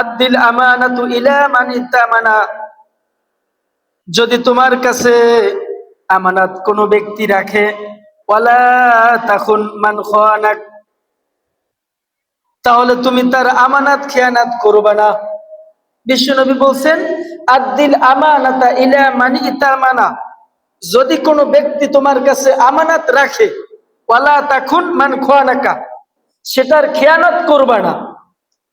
আদ্দিল আমানাতু ইলা মান ইতামানা যদি তোমার কাছে আমানাত কোনো ব্যক্তি রাখে, ওয়ালা তাকুন মান খানাক, তাহলে তুমি তার আমানাত খেয়ানাত করবে না। বিশ্বনবী বলছেন, আদ্দিল আমানাতা ইলা মানি ইতামানা যদি কোনো ব্যক্তি তোমার কাছে আমানাত রাখে, ওয়ালা তাকুন মান খানাকা, সেটার খেয়ানত করবে না।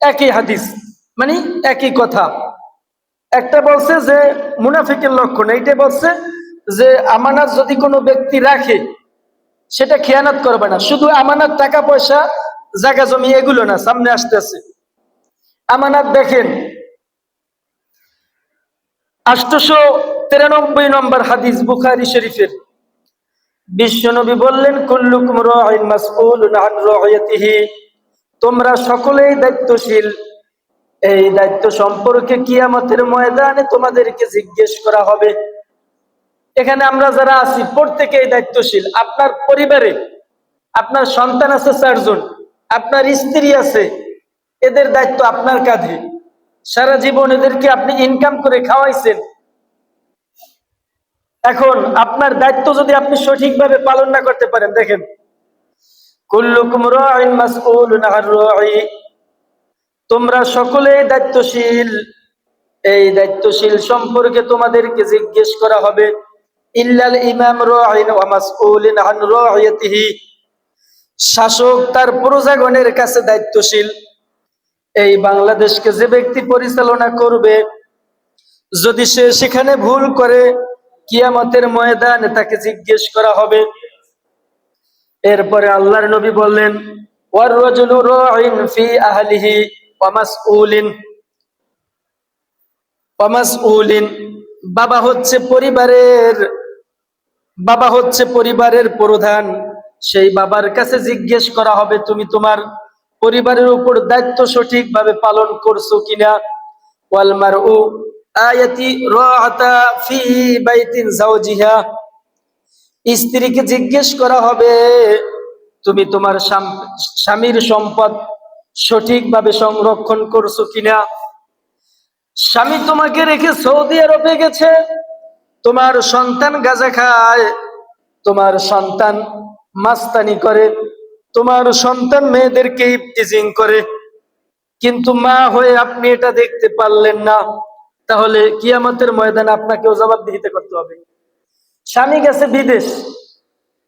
একই হাদিস। মানে একই কথা। একটা বলছে যে, মুনাফিকের লক্ষণ, এইটা বলছে যে, আমানত যদি কোনো ব্যক্তি রাখে, সেটা খেয়ানত করবে না। শুধু আমানত টাকা পয়সা জায়গা, জমি, এগুলো না, সামনে আসতেছে। আমানত দেখেন আষ্টশো তিরানব্বই নম্বর হাদিস বুখারি শরীফের। বিশ্বনবী বললেন, কুল্লুকুম রাইয়াতিহি তোমরা সকলেই দায়িত্বশীল। এই দায়িত্ব সম্পর্কে কিয়ামতের ময়দানে তোমাদেরকে জিজ্ঞেস করা হবে। এখানে আমরা যারা আছি, প্রত্যেকেই দায়িত্বশীল। আপনার পরিবারে, আপনার সন্তান আছে চারজন, আপনার স্ত্রী আছে, এদের দায়িত্ব আপনার কাঁধে। সারা জীবন এদেরকে আপনি ইনকাম করে খাওয়াইছেন। এখন আপনার দায়িত্ব যদি আপনি সঠিকভাবে পালন না করতে পারেন, দেখেন। কুল্লুকুম রাইন মাসউলুন আন রাই। তোমরা সকলেই দায়িত্বশীল। এই দায়িত্বশীল সম্পর্কে তোমাদেরকে জিজ্ঞেস করা হবে, ইল্লাল ইমাম আন শাসক তার প্রজাগণের কাছে দায়িত্বশীল। এই বাংলাদেশকে যে ব্যক্তি পরিচালনা করবে, যদি সে সেখানে ভুল করে, কিয়ামতের ময়দানে তাকে জিজ্ঞেস করা হবে। এরপরে আল্লাহর নবী বললেন, ওয়ার ফি আহলিহি। বাবা হচ্ছে পরিবারের, বাবা হচ্ছে পরিবারের প্রধান। সেই বাবার কাছে জিজ্ঞেস করা হবে, তুমি তোমার পরিবারের উপর দায়িত্ব সঠিকভাবে পালন করছ কিনা? ওয়াল মারউ আয়াতি রাআতা ফি বাইতিন জাওজিহা স্ত্রীকে জিজ্ঞেস করা হবে, তুমি তোমার স্বামীর সম্পদ সঠিকভাবে সংরক্ষণ করছ কিনা? স্বামী তোমাকে রেখে সৌদি আরবে গেছে, তোমার সন্তান গাজা খায়, তোমার সন্তান মাস্তানি করে, তোমার সন্তান মেয়েদেরকে ইফটিজিং করে। কিন্তু মা হয়ে আপনি এটা দেখতে পারলেন না, তাহলে কিয়ামতের ময়দানে আপনাকেও জবাবদিহিতে করতে হবে। স্বামী গেছে বিদেশ,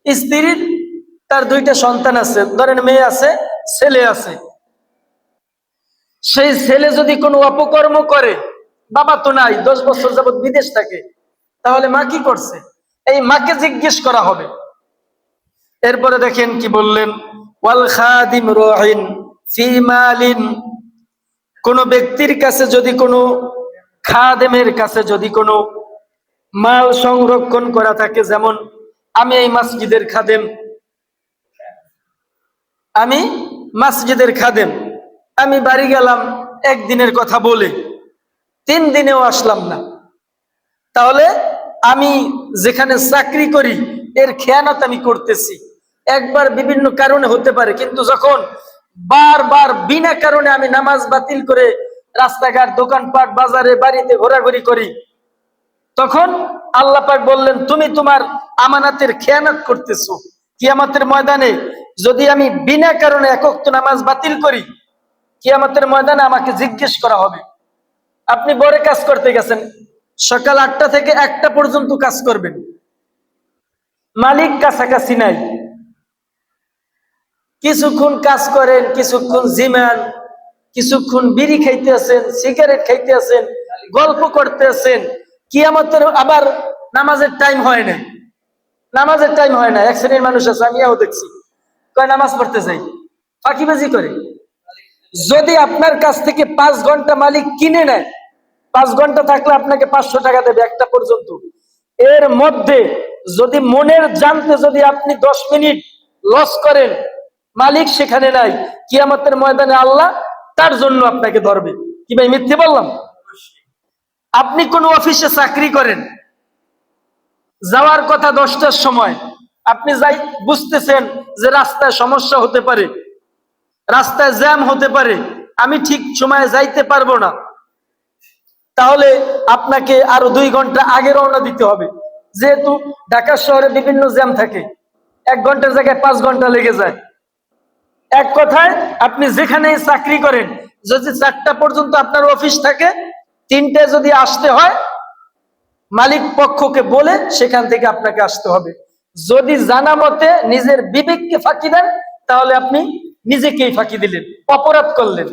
স্ত্রীর তার দুইটা সন্তান আছে, ধরেন মেয়ে আছে, ছেলে আছে। সেই ছেলে যদি কোনো অপকর্ম করে, বাবা তো নাই, দশ বছর যাবত বিদেশ থাকে, তাহলে মা কি করছে? এই মাকে জিজ্ঞেস করা হবে। এরপরে দেখেন কি বললেন, ওয়াল খাদিম কোন ব্যক্তির কাছে যদি কোনো, খাদেমের কাছে যদি কোনো মাল সংরক্ষণ করা থাকে, যেমন, আমি এই মাসজিদের খাদেম। আমি মাসজিদের খাদেম। আমি বাড়ি গেলাম, একদিনের কথা বলে। তিন দিনেও আসলাম না। তাহলে আমি যেখানে চাকরি করি, এর খেয়ানত আমি করতেছি। একবার বিভিন্ন কারণে হতে পারে, কিন্তু যখন বারবার বিনা কারণে আমি নামাজ বাতিল করে রাস্তাঘাট, দোকানপাট, বাজারে, বাড়িতে ঘোরাঘুরি করি, তখন আল্লাহ পাক বললেন, তুমি তোমার আমানাতের খেয়ানত করতেছো। কিয়ামতের ময়দানে যদি আমি বিনা কারণে একক নামাজ বাতিল করি কিয়ামতের ময়দানে আমাকে জিজ্ঞেস করা হবে। আপনি বড় কাজ করতে গেছেন। সকাল আটটা থেকে একটা পর্যন্ত কাজ করবেন। মালিক কাছাকাছি নাই। কিছুক্ষণ কাজ করেন, কিছুক্ষণ জিমান, কিছুক্ষণ বিড়ি খাইতে আছেন, সিগারেট খাইতে আছেন, গল্প করতে আছেন। কিয়ামতের আবার নামাজের টাইম হয় না নামাজের টাইম হয় না এক শ্রেণির মানুষ আছে, আমিও দেখছি। কয়, নামাজ পড়তে যাই। ফাঁকিবাজি করে। যদি আপনার কাছ থেকে পাঁচ ঘণ্টা মালিক কিনে নেয়, পাঁচ ঘণ্টা থাকলে আপনাকে পাঁচশো টাকা দেবে একটা পর্যন্ত। এর মধ্যে যদি মনের জানতে যদি আপনি দশ মিনিট লস করেন, মালিক সেখানে নাই, কিয়ামতের ময়দানে আল্লাহ তার জন্য আপনাকে ধরবে। কি ভাই, মিথ্যে বললাম? আপনি কোন অফিসে চাকরি করেন, যাওয়ার কথা দশটার সময়, আপনি যাই, বুঝতেছেন যে রাস্তায় সমস্যা হতে পারে রাস্তায় জ্যাম হতে পারে, আমি ঠিক সময়ে যাইতে পারব না। তাহলে আপনাকে আরও দুই ঘণ্টা আগে রওনা দিতে হবে। যেহেতু ঢাকা শহরে বিভিন্ন জ্যাম থাকে, এক ঘণ্টার জায়গায় পাঁচ ঘণ্টা লেগে যায়। এক কথায়, আপনি যেখানে চাকরি করেন, যদি চারটা পর্যন্ত আপনার অফিস থাকে, তিনটে যদি আসতে হয়, মালিক পক্ষকে বলে সেখান থেকে আপনাকে আসতে হবে। যদি জানা মতে নিজের বিবেককে ফাঁকি দেন, তাহলে আপনি নিজেকেই ফাঁকি দিলেন, অপরাধ করলেন।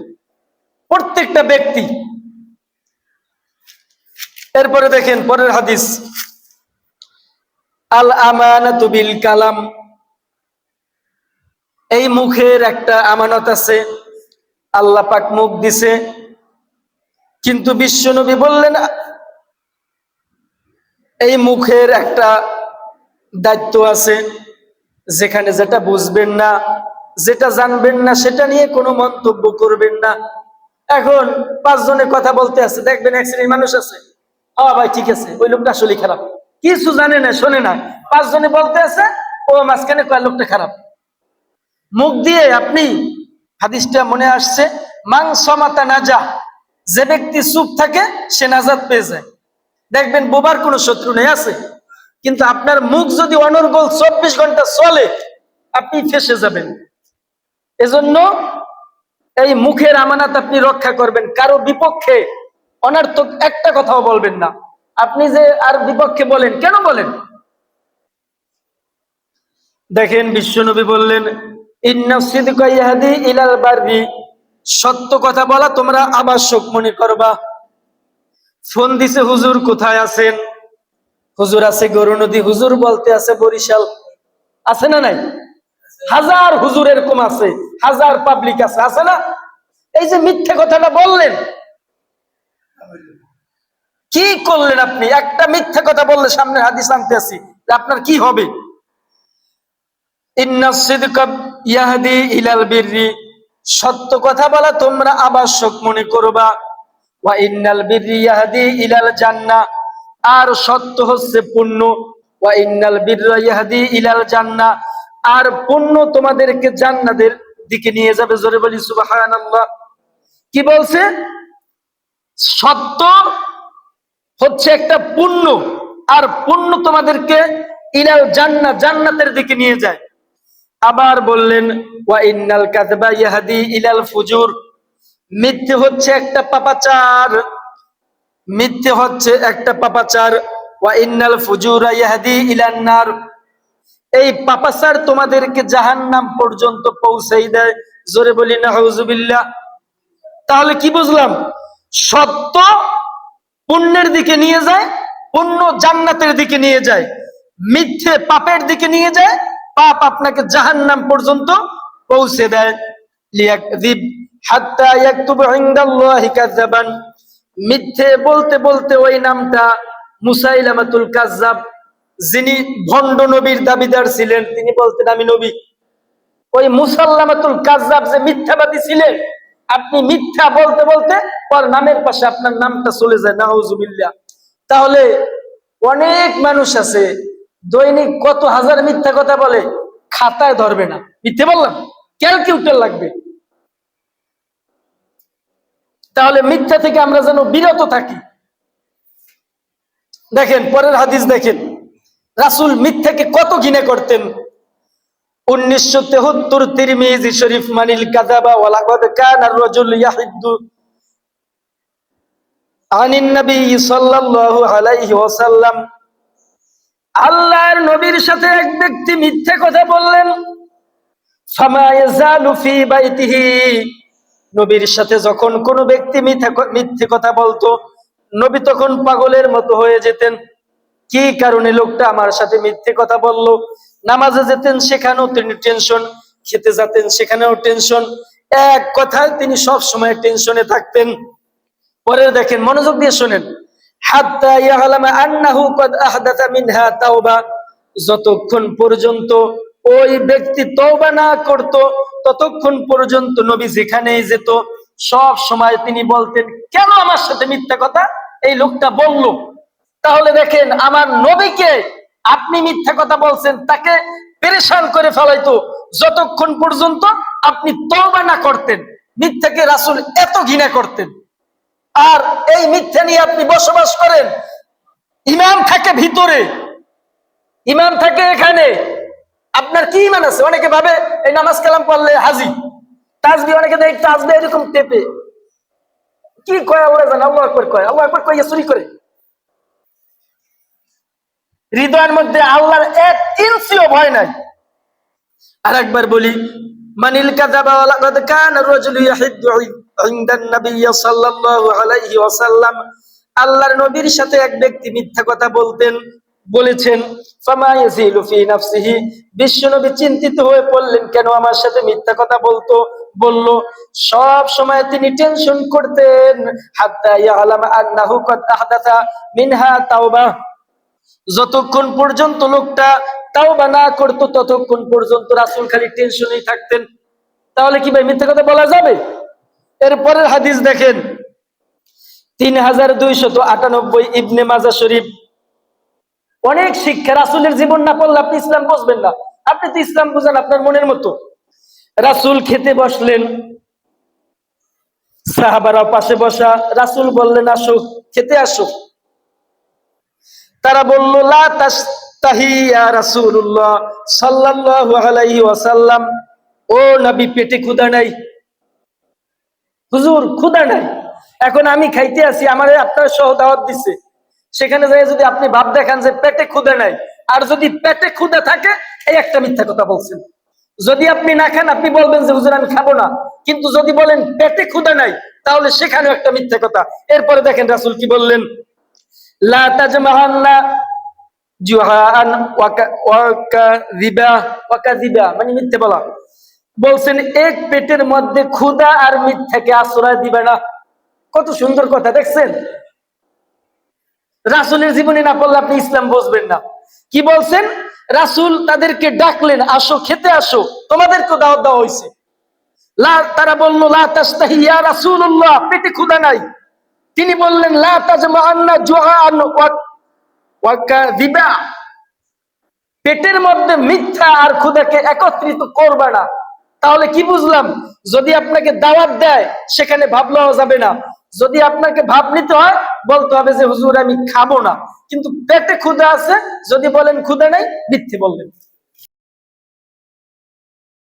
প্রত্যেকটা ব্যক্তি। এরপরে দেখেন পরের হাদিস। আল আমানাতু বিল কালাম এই মুখের একটা আমানত আছে। আল্লাহ পাক মুখ দিছে। কিন্তু বিশ্বনবী বললেন, এই মুখের একটা দায়িত্ব আছে, যেখানে যেটা বুঝবেন না যেটা জানবেন না, সেটা নিয়ে কোনো মন্তব্য করবেন না। এখন পাঁচজনে কথা বলতে আছে, দেখবেন এক শ্রেণির মানুষ আছে। হ্যাঁ ভাই, ঠিক আছে, ওই লোকটা আসলে খারাপ। কিছু জানে না, শোনে না। পাঁচজনে বলতে আছে, ও মাঝখানে কয় লোকটা খারাপ। মুখ দিয়ে আপনি হাদিসটা মনে আসছে মাং সমাতা নাজা যে ব্যক্তি চুপ থাকে, সে নাজাদ পেয়ে যায়। দেখবেন বোবার কোনো শত্রু নেই, আছে। কিন্তু আপনার মুখ যদি অনর্গল চব্বিশ ঘণ্টা চলে, আপনি ফেসে যাবেন। এজন্য এই মুখের আমানাত আপনি রক্ষা করবেন, কারও বিপক্ষে অনার্থক একটা কথাও বলবেন না। আপনি যে আর বিপক্ষে বলেন, কেন বলেন? দেখেন, বিশ্বনবী বললেন ইলাল বাররি। সত্য কথা বলা তোমরা আবশ্যক মনে করবা। ফোন দিছে, হুজুর কোথায় আছেন? হুজুর আছে গরু নদী হুজুর বলতে আছে বরিশাল। আছে না নাই? হাজার হুজুর এরকম আছে, হাজার পাবলিক আছে আছে না? এই যে মিথ্যে কথাটা বললেন। কি করলেন আপনি? একটা মিথ্যে কথা বললে সামনে হাদিস আনতে আসি আপনার কি হবে? সত্য কথা বলা তোমরা আবশ্যক মনে করবা। ইন্নাল বিররি ইয়াহদি ইলাল জান্নাহ আর সত্য হচ্ছে পুণ্য। ওয়া ইন্নাল বিররা ইয়াহদি ইলাল জান্নাহ আর পণ্য তোমাদেরকে জান্নাতের দিকে নিয়ে যাবে। জোরে বলি, সুবহানাল্লাহ। কি বলছে? সত্য হচ্ছে একটা পুণ্য, আর পুণ্য তোমাদেরকে ইলাল জান্নাত, জান্নাতের দিকে নিয়ে যায়। আবার বললেন, ওয়া ইন্নাল কাযবা ইলাল ফুজুর। মিথ্যে হচ্ছে একটা পাপাচার। মিথ্যে হচ্ছে একটা পাপাচার। ওয়া ইন্নাল ফুজুরা ইয়াহদি ইলান নার। এই পাপাচার তোমাদেরকে জাহান্নাম পর্যন্ত পৌঁছাই দেয়। জোরে বলি না তাহলে কি বুঝলাম? সত্য পুণ্যের দিকে নিয়ে যায়, পুণ্য জান্নাতের দিকে নিয়ে যায়। মিথ্যে পাপের দিকে নিয়ে যায়, পাপ আপনাকে জাহান্নাম পর্যন্ত পৌঁছে দেয়। মিথ্যে বলতে বলতে ওই নামটা মুসাইলামাতুল কাজ্জাব যিনি ভণ্ড নবীর দাবিদার ছিলেন, তিনি বলতেন, আমি নবী। ওই মুসাল্লামাতুল কাজ্জাব যে মিথ্যাবাদী ছিলেন, আপনি মিথ্যা বলতে বলতে পর নামের পাশে আপনার নামটা চলে যায়, নাউজুবিল্লাহ। তাহলে অনেক মানুষ আছে, দৈনিক কত হাজার মিথ্যা কথা বলে, খাতায় ধরবে না। মিথ্যে বললাম ক্যালকিউটার লাগবে। তাহলে মিথ্যা থেকে আমরা যেন বিরত থাকি। দেখেন, পরের হাদিস দেখেন। রাসুল মিথ্যাকে কত ঘৃণা করতেন? উনিশশো তেহত্তর তিরমিজি শরীফ, মানিল কাদাবা ওয়ালাকাদ কানা রাজুল ইয়াহিদ্দু আনিন নবী সাল্লাল্লাহু আলাইহি ওয়াসাল্লাম। আল্লাহর নবীর সাথে এক ব্যক্তি মিথ্যে কথা বললেন নবীর সাথে যখন কোনো ব্যক্তি মিথ্যে কথা বলতো, নবী তখন পাগলের মতো হয়ে যেতেন। কি কারণে লোকটা আমার সাথে মিথ্যে কথা বলল? নামাজে যেতেন সেখানেও তিনি টেনশন, খেতে যেতেন সেখানেও টেনশন। এক কথায় তিনি সব সময় টেনশনে থাকতেন। পরে দেখেন, মনোযোগ দিয়ে শোনেন। যতক্ষণ পর্যন্ত ওই ব্যক্তি তওবা না করত, ততক্ষণ পর্যন্ত নবী যেখানেই যেত, সব সময় তিনি বলতেন, কেন আমার সাথে মিথ্যা কথা? এই লোকটা বলল। তাহলে দেখেন, আমার নবীকে আপনি মিথ্যা কথা বলছেন, তাকে পেরেশান করে ফেলাইতো। যতক্ষণ পর্যন্ত আপনি তওবা না করতেন, মিথ্যাকে রাসুল এত ঘৃণা করতেন। আর এই মিথ্যা নিয়ে আপনি বসবাস করেন, ইমাম থাকে ভিতরে। ইমাম থাকে এখানে। আপনার কি ইমান আছে? অনেকে ভাবে, এই নামাজ কালাম পড়লে হাজি। তাজবি অনেকে দেয় তাজবি এরকম টেপে। কি কয় আল্লাহ জানে, আল্লাহ কয়। আল্লাহ কইয়া চুরি করে। হৃদয়ের মধ্যে আল্লাহর এক ইঞ্চিও ভয় নাই। আর একবার বলি, মানিল আল্লাহর নবীর সাথে এক ব্যক্তি মিথ্যা কথা বলতেন, বলেছেন বিশ্বনবী চিন্তিত হয়ে পড়লেন, কেন আমার সাথে মিথ্যা কথা বলতো? বলল, সব সময় তিনি টেনশন করতেন, হাত্তা আন্নাহু মিনহা তাওবা। যতক্ষণ পর্যন্ত লোকটা তাও বা না করতো, ততক্ষণ পর্যন্ত রাসুল খালি টেনশনেই থাকতেন। তাহলে কি ভাই মিথ্যা কথা বলা যাবে? এরপরের হাদিস দেখেন। তিন হাজার দুইশত আটানব্বই ইবনে মাজা শরীফ। অনেক শিক্ষা রাসুলের জীবন না পড়লে আপনি ইসলাম বুঝবেন না। আপনি তো ইসলাম বুঝেন আপনার মনের মতো। রাসুল খেতে বসলেন। সাহাবারা পাশে বসা। রাসুল বললেন, আসো, খেতে আসো। তারা বলল রাসূলুল্লাহ ও নবী, পেটে নাই। হুজুর নাই। এখন আমি খাইতে আমারে আপনার সহ দাওয়াত দিছে। সেখানে যাই যদি আপনি ভাব দেখান যে পেটে ক্ষুধা নাই, আর যদি পেটে ক্ষুধা থাকে, এই একটা মিথ্যা কথা বলছেন। যদি আপনি না খান, আপনি বলবেন যে, হুজুর, আমি খাব না। কিন্তু যদি বলেন, পেটে ক্ষুধা নাই, তাহলে সেখানেও একটা মিথ্যা কথা। এরপরে দেখেন রাসুল কি বললেন? লা তাজমাহান্না জুহান মানে মিথ্যে বলা। বলছেন, এক পেটের মধ্যে ক্ষুধা আর মিথ্যাকে আশ্রয় দিবে না। কত সুন্দর কথা, দেখছেন? রাসূলের জীবনী না পড়লে আপনি ইসলাম বুঝবেন না। কি বলছেন? রাসূল তাদেরকে ডাকলেন, আসো, খেতে আসো তোমাদেরকে দাওয়াত দেওয়া হয়েছে। লা, তারা বলল, লা তাস্তাহি ইয়া রাসূলুল্লাহ, পেটে ক্ষুধা নাই। তিনি বললেন, লা তাজমাআন্না পেটের মধ্যে মিথ্যা আর ক্ষুধাকে একত্রিত করবে না। তাহলে কি বুঝলাম? যদি আপনাকে দাওয়াত দেয়, সেখানে ভাব লওয়া যাবে না। যদি আপনাকে ভাব নিতে হয়, বলতে হবে যে, হুজুর, আমি খাব না। কিন্তু পেটে ক্ষুধা আছে, যদি বলেন ক্ষুধা নাই, মিথ্যে বললেন।